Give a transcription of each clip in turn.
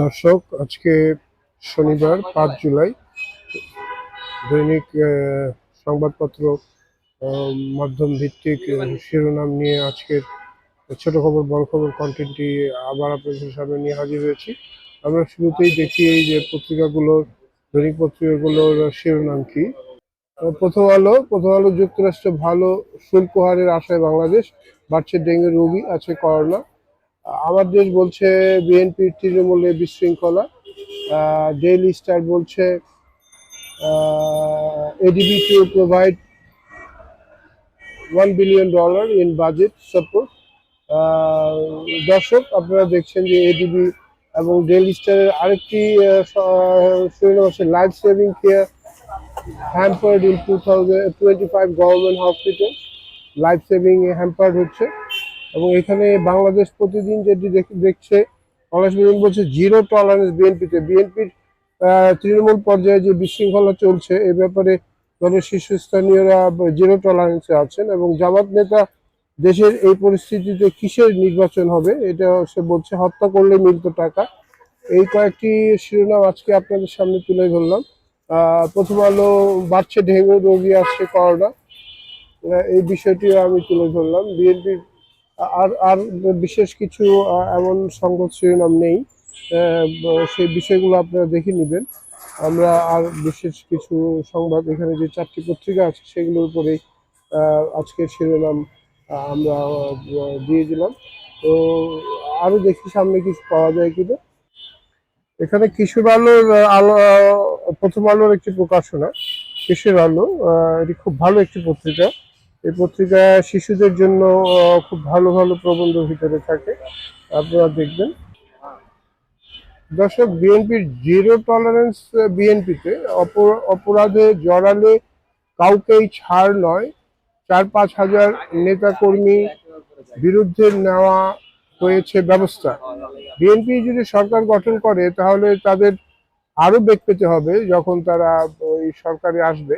দর্শক, আজকে শনিবার, পাঁচ জুলাই। দৈনিক সংবাদপত্র মাধ্যম ভিত্তিক শিরোনাম নিয়ে আজকের ছোট খবর, বড় খবর কন্টেন্টটি আবার আপনাদের সামনে নিয়ে হাজির হয়েছি। আমরা শুরুতেই দেখি এই যে পত্রিকাগুলোর দৈনিক পত্রিকাগুলোর শিরোনাম কি? প্রথম আলো প্রথম আলো যুক্তরাষ্ট্রে ভালো শুল্ক হারের আশায় বাংলাদেশ বাড়ছে ডেঙ্গু রোগী, আছে করোনা। আমার দেশ বলছে বিএনপির তৃণমূলে বিশৃঙ্খলা ডেইলি স্টার বলছে ADB to provide one billion dollar in budget support দর্শক, আপনারা দেখছেন যে এডিবি এবং ডেইলি স্টারের আরেকটি শিরোনাম life saving care hampered in two thousand twenty five government hospital life saving hampered হচ্ছে। এবং এখানে বাংলাদেশ প্রতিদিন যেটি দেখ- দেখছে, বাংলাদেশ প্রতিদিন বলছে জিরো টলারেন্স বিএনপিতে বিএনপির তৃণমূল পর্যায়ে যে বিশৃঙ্খলা চলছে, এ ব্যাপারে দলের শীর্ষস্থানীয়রা জিরো টলারেন্সে আছেন এবং জামাত নেতা দেশের এই পরিস্থিতিতে কিসের নির্বাচন হবে, এটা সে বলছে, হত্যা করলে মিলত টাকা। এই কয়েকটি শিরোনাম আজকে আপনাদের সামনে তুলে ধরলাম। প্রথম আলো, বাড়ছে ডেঙ্গু রোগী, আসছে করোনা। এই বিষয়টিও আমি তুলে ধরলাম। বিএনপির আর আর বিশেষ কিছু এমন সংবাদ শিরোনাম নেই। সেই বিষয়গুলো আপনারা দেখে নেবেন। আমরা আর বিশেষ কিছু সংবাদ এখানে যে চারটি পত্রিকা আছে, সেগুলোর উপরেই আজকের শিরোনাম আমরা দিয়ে দিলাম। তো আরও দেখি সামনে কিছু পাওয়া যায় কিনা। এখানে কিশোর আলোর আলো প্রথম আলোর একটি প্রকাশনা। কিশোর আলো এটি খুব ভালো একটি পত্রিকা। এই পত্রিকায় শিশুদের জন্য খুব ভালো ভালো প্রবন্ধ ভিতরে থাকে। আপনারা দেখবেন। দর্শক, বিএনপির জিরো টলারেন্স বিএনপিতে অপরাধে জড়ালে কাউকেই ছাড় নয়। চার, পাঁচ হাজার নেতাকর্মী বিরুদ্ধে নেওয়া হয়েছে ব্যবস্থা। বিএনপি যদি সরকার গঠন করে, তাহলে তাদের আরও বেগ পেতে হবে যখন তারা ওই সরকারে আসবে।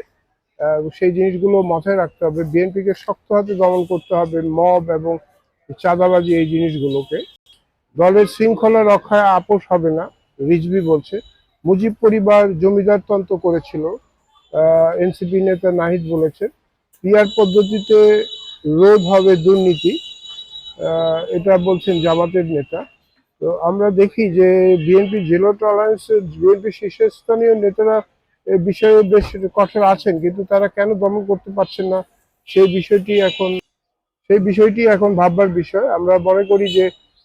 সেই জিনিসগুলো মাথায় রাখতে হবে। বিএনপিকে শক্ত হাতে দমন করতে হবে মব এবং চাঁদাবাজি এই জিনিসগুলোকে। দলের শৃঙ্খলা রক্ষায় আপোষ হবে না, রিজভি বলছে। মুজিব পরিবার জমিদার তন্ত্র করেছিল এনসিপি নেতা নাহিদ বলেছে। পিয়ার পদ্ধতিতে রোধ হবে দুর্নীতি এটা বলছেন জামাতের নেতা। তো আমরা দেখি যে বিএনপি জিরো টলারেন্স বিএনপি শীর্ষস্থানীয় নেতারা এই বিষয়ে বেশ কঠোর আছেন, কিন্তু তারা কেন দমন করতে পারছেন না? সেই বিষয়টি এখন, সেই বিষয়টি এখন ভাববার বিষয়। আমরা মনে করি যে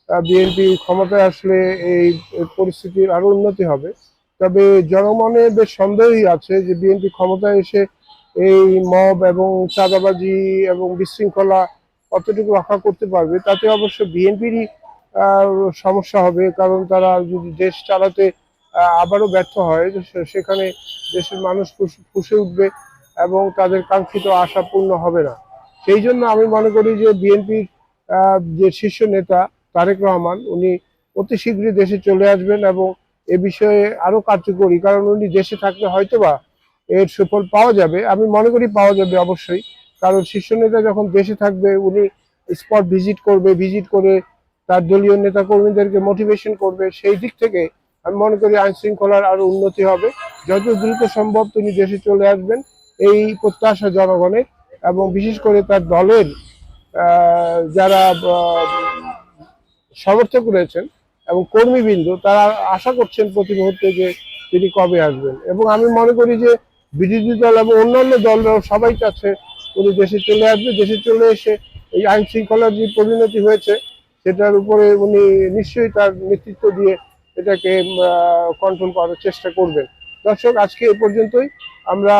বিএনপি ক্ষমতায় আসলে এই পরিস্থিতির আরও উন্নতি হবে। তবে জনমনে বেশ সন্দেহই আছে যে বিএনপি ক্ষমতায় এসে এই মব এবং চাঁদাবাজি এবং বিশৃঙ্খলা কতটুকু রক্ষা করতে পারবে, তাতে অবশ্য বিএনপিরই সমস্যা হবে। কারণ তারা যদি দেশ চালাতে আবারও ব্যর্থ হয়। সেখানে দেশের মানুষ ফুসে উঠবে এবং তাদের কাঙ্ক্ষিত আশা পূর্ণ হবে না। সেই জন্য আমি মনে করি যে বিএনপির যে শীর্ষ নেতা তারেক রহমান, উনি অতি শীঘ্রই দেশে চলে আসবেন এবং এ বিষয়ে আরও কার্যকরী, কারণ উনি দেশে থাকলে হয়তোবা এর সুফল পাওয়া যাবে। আমি মনে করি পাওয়া যাবে অবশ্যই, কারণ শীর্ষ নেতা যখন দেশে থাকবে, উনি স্পট ভিজিট করবে ভিজিট করে তার দলীয় নেতা কর্মীদেরকে মোটিভেশন করবে, সেই দিক থেকে আমি মনে করি আইন শৃঙ্খলার আরও উন্নতি হবে। যত দ্রুত সম্ভব তিনি দেশে চলে আসবেন এই প্রত্যাশা জনগণের এবং বিশেষ করে তার দলের যারা সমর্থক রয়েছেন এবং কর্মীবৃন্দ তারা আশা করছেন প্রতি মুহূর্তে যে তিনি কবে আসবেন। এবং আমি মনে করি যে বিরোধী দল এবং অন্যান্য দলরাও সবাই চাচ্ছে উনি দেশে চলে আসবে। দেশে চলে এসে এই আইন শৃঙ্খলার যে পরিণতি হয়েছে, সেটার উপরে উনি নিশ্চয়ই তার নেতৃত্ব দিয়ে এটাকে কন্ট্রোল করার চেষ্টা করবেন। দর্শক, আজকে এ পর্যন্তই। আমরা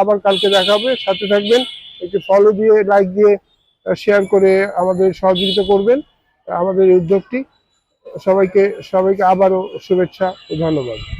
আবার কালকে দেখা হবে। সাথে থাকবেন। একটি ফলো দিয়ে লাইক দিয়ে শেয়ার করে আমাদের সহযোগিতা করবেন আমাদের এই উদ্যোগটি। সবাইকে সবাইকে আবারও শুভেচ্ছা ও ধন্যবাদ।